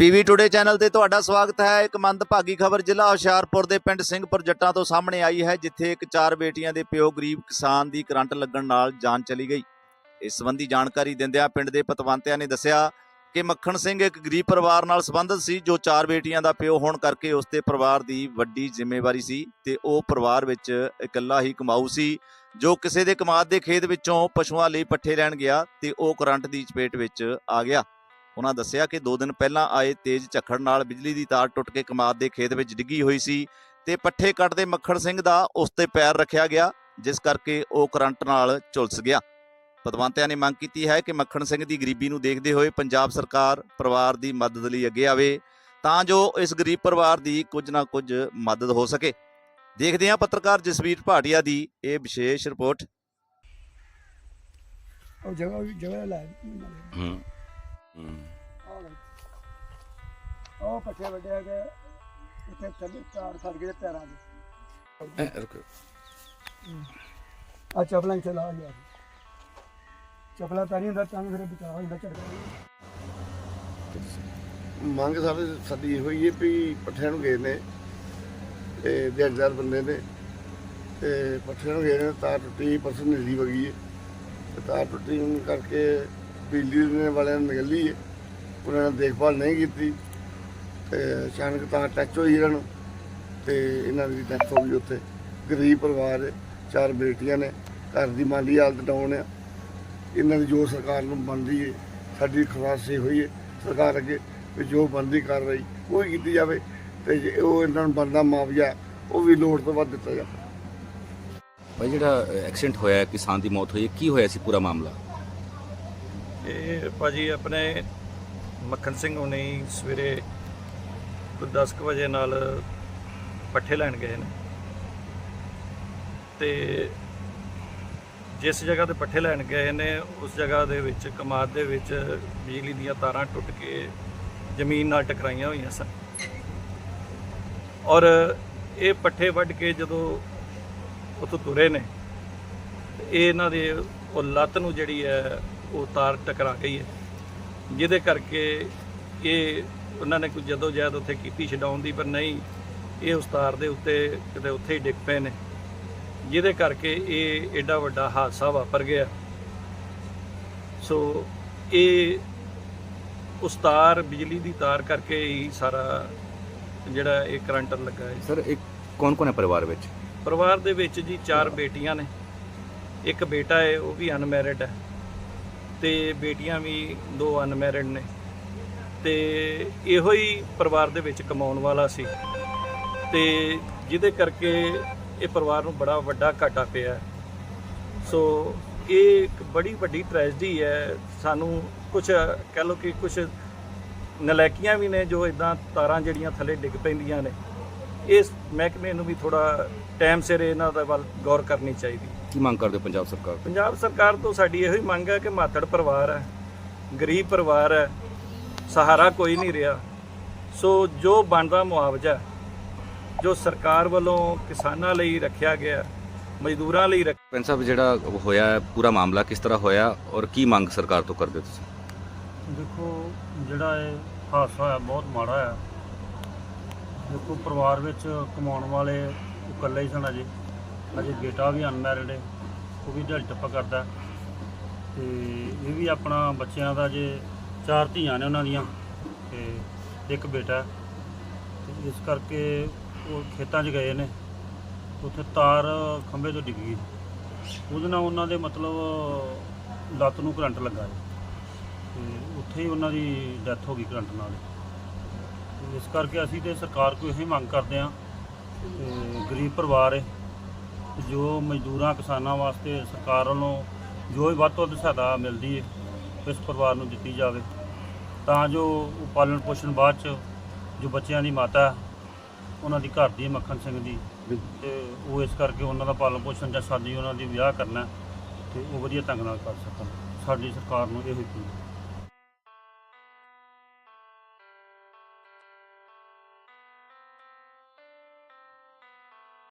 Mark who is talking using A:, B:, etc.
A: PV today channel ਤੇ ਤੁਹਾਡਾ ਸਵਾਗਤ ਹੈ। ਇੱਕ ਮੰਦਭਾਗੀ ਖਬਰ ਜ਼ਿਲ੍ਹਾ ਹੁਸ਼ਿਆਰਪੁਰ ਦੇ ਪਿੰਡ ਸਿੰਘਪੁਰ ਜੱਟਾਂ ਤੋਂ ਸਾਹਮਣੇ ਆਈ ਹੈ, ਜਿੱਥੇ ਇੱਕ ਚਾਰ ਬੇਟੀਆਂ ਦੇ ਪਿਓ ਗਰੀਬ ਕਿਸਾਨ ਦੀ ਕਰੰਟ ਲੱਗਣ ਨਾਲ ਜਾਨ ਚਲੀ ਗਈ। ਇਸ ਸੰਬੰਧੀ ਜਾਣਕਾਰੀ ਦਿੰਦਿਆਂ ਪਿੰਡ ਦੇ ਪਤਵੰਤਿਆਂ ਨੇ ਦੱਸਿਆ ਕਿ ਮੱਖਣ ਸਿੰਘ ਇੱਕ ਗਰੀਬ ਪਰਿਵਾਰ ਨਾਲ ਸੰਬੰਧਿਤ ਸੀ, ਜੋ ਚਾਰ ਬੇਟੀਆਂ ਦਾ ਪਿਓ ਹੋਣ ਕਰਕੇ ਉਸ ਦੇ ਪਰਿਵਾਰ ਦੀ ਵੱਡੀ ਜ਼ਿੰਮੇਵਾਰੀ ਸੀ ਤੇ ਉਹ ਪਰਿਵਾਰ ਵਿੱਚ ਇਕੱਲਾ ਹੀ ਕਮਾਊ ਸੀ, ਜੋ ਕਿਸੇ ਦੇ ਕਮਾਦ ਦੇ ਖੇਤ ਵਿੱਚੋਂ ਪਸ਼ੂਆਂ ਲਈ ਪੱਠੇ ਲੈਣ ਗਿਆ ਤੇ ਉਹ ਕਰੰਟ ਦੀ ਚਪੇਟ ਵਿੱਚ ਆ ਗਿਆ। ਉਹਨਾਂ ਦੱਸਿਆ ਕਿ 2 ਦਿਨ ਪਹਿਲਾਂ ਆਏ ਤੇਜ਼ ਝੱਖੜ ਨਾਲ ਬਿਜਲੀ ਦੀ ਤਾਰ ਟੁੱਟ ਕੇ ਕਮਾਦ ਦੇ ਖੇਤ ਵਿੱਚ ਡਿੱਗੀ ਹੋਈ ਸੀ ਤੇ ਪੱਠੇ ਕੱਟਦੇ ਮੱਖਣ ਸਿੰਘ ਦਾ ਉਸ ਤੇ ਪੈਰ ਰੱਖਿਆ ਗਿਆ ਜਿਸ ਕਰਕੇ ਉਹ ਕਰੰਟ ਨਾਲ ਝੁਲਸ ਗਿਆ। ਪਤਵੰਤਿਆਂ ਨੇ ਮੰਗ ਕੀਤੀ ਹੈ ਕਿ ਮੱਖਣ ਸਿੰਘ ਦੀ ਗਰੀਬੀ ਨੂੰ ਦੇਖਦੇ ਹੋਏ ਪੰਜਾਬ ਸਰਕਾਰ ਪਰਿਵਾਰ ਦੀ ਮਦਦ ਲਈ ਅੱਗੇ ਆਵੇ ਤਾਂ ਜੋ ਇਸ ਗਰੀਬ ਪਰਿਵਾਰ ਦੀ ਕੁਝ ਨਾ ਕੁਝ ਮਦਦ ਹੋ ਸਕੇ। ਦੇਖਦੇ ਹਾਂ ਪੱਤਰਕਾਰ ਜਸਵੀਰ ਭਾਟੀਆ ਦੀ ਇਹ ਵਿਸ਼ੇਸ਼ ਰਿਪੋਰਟ।
B: ਉਹ ਜਗ੍ਹਾ ਵੀ ਜਗ੍ਹਾ ਲੈ
A: ਹੂੰ।
B: ਉਹ ਪੱਠੇ ਵੱਡੇ ਗਏ ਇੱਥੇ ਥੱਲੇ ਤਾਰ ਫੜ ਗਏ ਪੈਰਾਂ ਦੇ। ਆ ਚਪਲਾਂ ਇੱਥੇ ਲਾ ਗਿਆ ਚਪਲਾਂ ਪੈਰੀ ਹੁੰਦਾ ਤਾਂ ਵੀ ਫਿਰ ਬਚਾਅ ਹੋ ਜਾਂਦਾ ਝੜਕਾ
C: ਮੰਗ ਸਾਡੇ ਸਾਡੀ ਇਹੋ ਹੀ ਹੈ ਵੀ ਪੱਠਿਆਂ ਨੂੰ ਗਏ ਨੇ ਤੇ ਦਿਹਾੜੀਦਾਰ ਬੰਦੇ ਨੇ ਤੇ ਪੱਠਿਆਂ ਨੂੰ ਗਏ ਨੇ ਤਾਰ ਟੁੱਟੀ ਪਰਸੋਂ ਨੀਲੀ ਵਗੀ ਹੈ। ਤੇ ਤਾਰ ਟੁੱਟੀ ਕਰਕੇ ਬਿਜਲੀ ਦੇ ਵਾਲਿਆਂ ਨੇ ਨਿਕਲੀ ਹੈ। ਉਹਨਾਂ ਨੇ ਦੇਖਭਾਲ ਨਹੀਂ ਕੀਤੀ ਤੇ ਅਚਾਨਕ ਤਾਂ ਟੱਚ ਹੋਈ ਇਹਨਾਂ ਨੂੰ ਤੇ ਇਹਨਾਂ ਦੀ ਡੈਥ ਹੋ ਗਈ ਉੱਥੇ। ਗਰੀਬ ਪਰਿਵਾਰ ਹੈ ਚਾਰ ਬੇਟੀਆਂ ਨੇ ਘਰ ਦੀ ਮਾਲੀ ਹਾਲਤ ਡਾਊਨ ਆ। ਇਹਨਾਂ ਦੀ ਜੋ ਸਰਕਾਰ ਨੂੰ ਬਣਦੀ ਹੈ ਸਾਡੀ ਖਵਾਸ ਹੋਈ ਹੈ ਸਰਕਾਰ ਅੱਗੇ ਵੀ ਜੋ ਬਣਦੀ ਕਾਰਵਾਈ ਉਹ ਹੀ ਕੀਤੀ ਜਾਵੇ ਤੇ ਜੇ ਉਹ ਇਹਨਾਂ ਨੂੰ ਬਣਦਾ ਮੁਆਵਜ਼ਾ ਉਹ ਵੀ ਲੋੜ ਤੋਂ ਵੱਧ ਦਿੱਤਾ ਜਾਵੇ।
D: ਭਾਈ ਜਿਹੜਾ ਐਕਸੀਡੈਂਟ ਹੋਇਆ ਕਿਸਾਨ ਦੀ ਮੌਤ ਹੋਈ ਹੈ, ਕੀ ਹੋਇਆ ਸੀ ਪੂਰਾ ਮਾਮਲਾ?
E: ਇਹ ਭਾਜੀ ਆਪਣੇ ਮੱਖਣ ਸਿੰਘ ਹੁਣੀ ਸਵੇਰੇ ਕੋਈ 10 ਕੁ ਵਜੇ ਨਾਲ ਪੱਠੇ ਲੈਣ ਗਏ ਨੇ। ਤੇ ਜਿਸ ਜਗ੍ਹਾ ਤੇ ਪੱਠੇ ਲੈਣ ਗਏ ਨੇ, ਉਸ ਜਗ੍ਹਾ ਦੇ ਵਿੱਚ, ਕਮਾਦ ਦੇ ਵਿੱਚ ਬਿਜਲੀ ਦੀਆਂ ਤਾਰਾਂ ਟੁੱਟ ਕੇ ਜ਼ਮੀਨ ਨਾਲ ਟਕਰਾਈਆਂ ਹੋਈਆਂ ਸਨ। ਔਰ ਇਹ ਪੱਠੇ ਵੱਢ ਕੇ ਜਦੋਂ ਉੱਥੋਂ ਤੁਰੇ ਨੇ ਇਹ ਇਹਨਾਂ ਦੇ ਉਹ ਲੱਤ ਨੂੰ ਜਿਹੜੀ ਹੈ ਉਹ ਤਾਰ ਟਕਰਾ ਗਈ ਹੈ ਜਿਹਦੇ ਕਰਕੇ ਇਹ ਉਹਨਾਂ ਨੇ ਕੋਈ ਜਦੋਂ ਜਹਿਦ ਉੱਥੇ ਕੀਤੀ ਛਡਾਉਣ ਦੀ ਪਰ ਨਹੀਂ ਇਹ ਉਸ ਤਾਰ ਦੇ ਉੱਤੇ ਕਿਤੇ ਉੱਥੇ ਹੀ ਡਿੱਗ ਪਏ ਨੇ। ਜਿਹਦੇ ਕਰਕੇ ਇਹ ਐਡਾ ਵੱਡਾ ਹਾਦਸਾ ਵਾਪਰ ਗਿਆ। ਸੋ ਇਹ ਉਸ ਤਾਰ ਬਿਜਲੀ ਦੀ ਤਾਰ ਕਰਕੇ ਹੀ ਸਾਰਾ ਜਿਹੜਾ ਇਹ ਕਰੰਟ ਲੱਗਾ ਹੈ।
D: ਸਰ ਇੱਕ ਕੌਣ ਕੌਣ ਹੈ ਪਰਿਵਾਰ ਵਿੱਚ?
E: ਪਰਿਵਾਰ ਦੇ ਵਿੱਚ ਜੀ ਚਾਰ ਬੇਟੀਆਂ ਨੇ। ਇੱਕ ਬੇਟਾ ਹੈ ਉਹ ਵੀ ਅਨਮੈਰਿਡ ਹੈ। ਤੇ ਬੇਟੀਆਂ ਵੀ ਦੋ ਅਨਮੈਰਿਡ ਨੇ ਤੇ ਇਹੋ ਹੀ ਪਰਿਵਾਰ ਦੇ ਵਿੱਚ ਕਮਾਉਣ ਵਾਲਾ ਸੀ ਤੇ ਜਿਹਦੇ ਕਰਕੇ ਇਹ ਪਰਿਵਾਰ ਨੂੰ ਬੜਾ ਵੱਡਾ ਘਾਟਾ ਪਿਆ। ਸੋ ਇਹ ਇੱਕ ਬੜੀ ਵੱਡੀ ਟ੍ਰੈਜਡੀ ਹੈ। ਸਾਨੂੰ ਕੁਝ ਕਹਿ ਲਓ ਕਿ ਕੁਝ ਨਲਾਇਕੀਆਂ ਵੀ ਨੇ ਜੋ ਇਦਾਂ ਤਾਰਾਂ ਜਿਹੜੀਆਂ ਥੱਲੇ ਡਿੱਗ ਪੈਂਦੀਆਂ ਨੇ। ਇਸ ਮਹਿਕਮੇ ਨੂੰ ਵੀ ਥੋੜਾ ਟਾਈਮ ਸਿਰ ਇਹਨਾਂ ਦਾ ਵੱਲ ਗੌਰ ਕਰਨੀ ਚਾਹੀਦੀ।
D: ਕੀ ਮੰਗ ਕਰਦੇ ਹੋ ਪੰਜਾਬ ਸਰਕਾਰ ਤੋਂ?
E: ਪੰਜਾਬ ਸਰਕਾਰ ਤੋਂ ਸਾਡੀ ਇਹੋ ਹੀ ਮੰਗ ਹੈ ਕਿ ਮਾਤੜ ਪਰਿਵਾਰ ਹੈ ਗਰੀਬ ਪਰਿਵਾਰ ਹੈ ਸਹਾਰਾ ਕੋਈ ਨਹੀਂ ਰਿਹਾ। ਸੋ ਜੋ ਬਣਦਾ ਮੁਆਵਜ਼ਾ ਜੋ ਸਰਕਾਰ ਵੱਲੋਂ ਕਿਸਾਨਾਂ ਲਈ ਰੱਖਿਆ ਗਿਆ ਮਜ਼ਦੂਰਾਂ ਲਈ ਰੱਖ
D: ਪੈਨ ਸਾਹਿਬ ਜਿਹੜਾ ਹੋਇਆ ਹੈ, ਪੂਰਾ ਮਾਮਲਾ ਕਿਸ ਤਰ੍ਹਾਂ ਹੋਇਆ ਔਰ ਕੀ ਮੰਗ ਸਰਕਾਰ ਤੋਂ ਕਰਦੇ ਹੋ ਤੁਸੀਂ?
F: ਦੇਖੋ ਜਿਹੜਾ ਇਹ ਹਾਦਸਾ ਹੋਇਆ ਬਹੁਤ ਮਾੜਾ ਆ ਦੇਖੋ ਪਰਿਵਾਰ ਵਿੱਚ ਕਮਾਉਣ ਵਾਲੇ ਉਹ ਇਕੱਲੇ ਹੀ ਸਨ ਅਜੇ। ਅਜੇ ਬੇਟਾ ਵੀ ਅਨਮੈਰਿਡ ਹੈ ਉਹ ਵੀ ਦਿਹਾੜੀ ਟੱਪਾ ਕਰਦਾ। ਤੇ ਇਹ ਵੀ ਆਪਣਾ ਬੱਚਿਆਂ ਦਾ ਜੇ ਚਾਰ ਧੀਆਂ ਨੇ ਉਹਨਾਂ ਦੀਆਂ, ਤੇ ਇੱਕ ਬੇਟਾ। ਤੇ ਇਸ ਕਰਕੇ ਉਹ ਖੇਤਾਂ 'ਚ ਗਏ ਨੇ। ਉੱਥੇ ਤਾਰ ਖੰਭੇ ਤੋਂ ਡਿੱਗ ਗਈ। ਉਹਦੇ ਨਾਲ ਉਹਨਾਂ ਦੇ ਮਤਲਬ ਲੱਤ ਨੂੰ ਕਰੰਟ ਲੱਗਾ ਹੈ ਤੇ ਉੱਥੇ ਹੀ ਉਹਨਾਂ ਦੀ ਡੈਥ ਹੋ ਗਈ ਕਰੰਟ ਨਾਲ। ਤੇ ਇਸ ਕਰਕੇ ਅਸੀਂ ਤੇ ਸਰਕਾਰ ਕੋਲ ਇਹ ਮੰਗ ਕਰਦੇ ਹਾਂ। ਗਰੀਬ ਪਰਿਵਾਰ ਹੈ। ਜੋ ਮਜ਼ਦੂਰਾਂ ਕਿਸਾਨਾਂ ਵਾਸਤੇ ਸਰਕਾਰ ਵੱਲੋਂ ਜੋ ਵੀ ਵੱਧ ਤੋਂ ਵੱਧ ਸਹਾਇਤਾ ਮਿਲਦੀ ਹੈ ਇਸ ਪਰਿਵਾਰ ਨੂੰ ਦਿੱਤੀ ਜਾਵੇ। ਤਾਂ ਜੋ ਉਹ ਪਾਲਣ ਪੋਸ਼ਣ ਬਾਅਦ ਚ ਜੋ ਬੱਚਿਆਂ ਦੀ ਮਾਤਾ ਉਹਨਾਂ ਦੀ ਘਰ ਦੀ ਹੈ ਮੱਖਣ ਸਿੰਘ ਦੀ ਤੇ ਉਹ ਇਸ ਕਰਕੇ ਉਹਨਾਂ ਦਾ ਪਾਲਣ ਪੋਸ਼ਣ ਜਾਂ ਸਾਡੀ ਉਹਨਾਂ ਦੀ ਵਿਆਹ ਕਰਨਾ ਤੇ ਉਹ ਵਧੀਆ ਢੰਗ ਨਾਲ ਕਰ ਸਕਣ। ਸਾਡੀ ਸਰਕਾਰ ਨੂੰ ਇਹ ਹੀ ਅਪੀਲ ਹੈ।